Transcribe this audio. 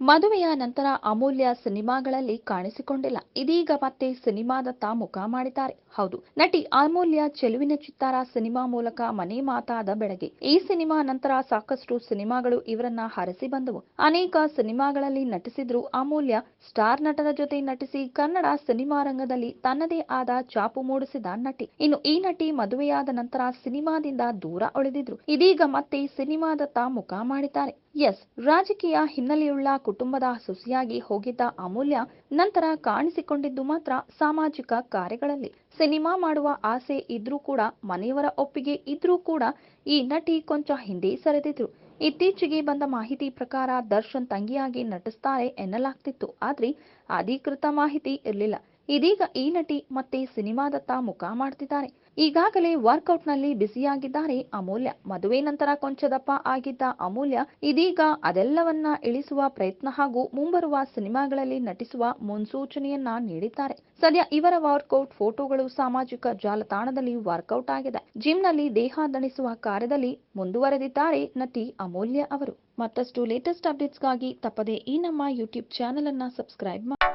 ಮದುವೆಯ ನಂತರ ಅಮೂಲ್ಯ ಸಿನಿಮಾಗಳಲ್ಲಿ ಕಾಣಿಸಿಕೊಂಡಿಲ್ಲ. ಇದೀಗ ಮತ್ತೆ ಸಿನಿಮಾದತ್ತ ಮುಖ ಮಾಡಿದ್ದಾರೆ. ಹೌದು, ನಟಿ ಅಮೂಲ್ಯ ಚೆಲುವಿನ ಚಿತ್ತಾರ ಸಿನಿಮಾ ಮೂಲಕ ಮನೆ ಮಾತಾದ ಬೆಳಗ್ಗೆ. ಈ ಸಿನಿಮಾ ನಂತರ ಸಾಕಷ್ಟು ಸಿನಿಮಾಗಳು ಇವರನ್ನ ಹರಸಿ ಬಂದವು. ಅನೇಕ ಸಿನಿಮಾಗಳಲ್ಲಿ ನಟಿಸಿದ್ರು ಅಮೂಲ್ಯ. ಸ್ಟಾರ್ ನಟರ ಜೊತೆ ನಟಿಸಿ ಕನ್ನಡ ಸಿನಿಮಾ ರಂಗದಲ್ಲಿ ತನ್ನದೇ ಆದ ಚಾಪು ಮೂಡಿಸಿದ ನಟಿ. ಇನ್ನು ಈ ನಟಿ ಮದುವೆಯಾದ ನಂತರ ಸಿನಿಮಾದಿಂದ ದೂರ ಉಳಿದಿದ್ರು. ಇದೀಗ ಮತ್ತೆ ಸಿನಿಮಾದತ್ತ ಮುಖ ಮಾಡಿದ್ದಾರೆ. ಎಸ್, ರಾಜಕೀಯ ಹಿನ್ನೆಲೆಯುಳ್ಳ ಕುಟುಂಬದ ಸೊಸೆಯಾಗಿ ಹೋಗಿದ್ದ ಅಮೂಲ್ಯ ನಂತರ ಕಾಣಿಸಿಕೊಂಡಿದ್ದು ಮಾತ್ರ ಸಾಮಾಜಿಕ ಕಾರ್ಯಗಳಲ್ಲಿ. ಸಿನಿಮಾ ಮಾಡುವ ಆಸೆ ಇದ್ರೂ ಕೂಡ, ಮನೆಯವರ ಒಪ್ಪಿಗೆ ಇದ್ರೂ ಕೂಡ ಈ ನಟಿ ಕೊಂಚ ಹಿಂದೆ ಸರಿದಿದ್ರು. ಇತ್ತೀಚೆಗೆ ಬಂದ ಮಾಹಿತಿ ಪ್ರಕಾರ ದರ್ಶನ್ ತಂಗಿಯಾಗಿ ನಟಿಸ್ತಾರೆ ಎನ್ನಲಾಗ್ತಿತ್ತು. ಆದ್ರೆ ಅಧಿಕೃತ ಮಾಹಿತಿ ಇರಲಿಲ್ಲ. ಇದೀಗ ಈ ನಟಿ ಮತ್ತೆ ಸಿನಿಮಾದತ್ತ ಮುಖ ಮಾಡ್ತಿದ್ದಾರೆ. ಈಗಾಗಲೇ ವರ್ಕೌಟ್ನಲ್ಲಿ ಬ್ಯುಸಿಯಾಗಿದ್ದಾರೆ ಅಮೂಲ್ಯ. ಮದುವೆ ನಂತರ ಕೊಂಚ ದಪ್ಪ ಆಗಿದ್ದ ಅಮೂಲ್ಯ ಇದೀಗ ಅದೆಲ್ಲವನ್ನ ಇಳಿಸುವ ಪ್ರಯತ್ನ ಹಾಗೂ ಮುಂಬರುವ ಸಿನಿಮಾಗಳಲ್ಲಿ ನಟಿಸುವ ಮುನ್ಸೂಚನೆಯನ್ನ ನೀಡಿದ್ದಾರೆ. ಸದ್ಯ ಇವರ ವರ್ಕೌಟ್ ಫೋಟೋಗಳು ಸಾಮಾಜಿಕ ಜಾಲತಾಣದಲ್ಲಿ ವರ್ಕೌಟ್ ಆಗಿದೆ. ಜಿಮ್ನಲ್ಲಿ ದೇಹ ದಣಿಸುವ ಕಾರ್ಯದಲ್ಲಿ ಮುಂದುವರೆದಿದ್ದಾರೆ ನಟಿ ಅಮೂಲ್ಯ ಅವರು. ಮತ್ತಷ್ಟು ಲೇಟೆಸ್ಟ್ ಅಪ್ಡೇಟ್ಸ್ಗಾಗಿ ತಪ್ಪದೆ ಈ ನಮ್ಮ ಯೂಟ್ಯೂಬ್ ಚಾನೆಲ್ ಅನ್ನ ಸಬ್ಸ್ಕ್ರೈಬ್ ಮಾಡಿ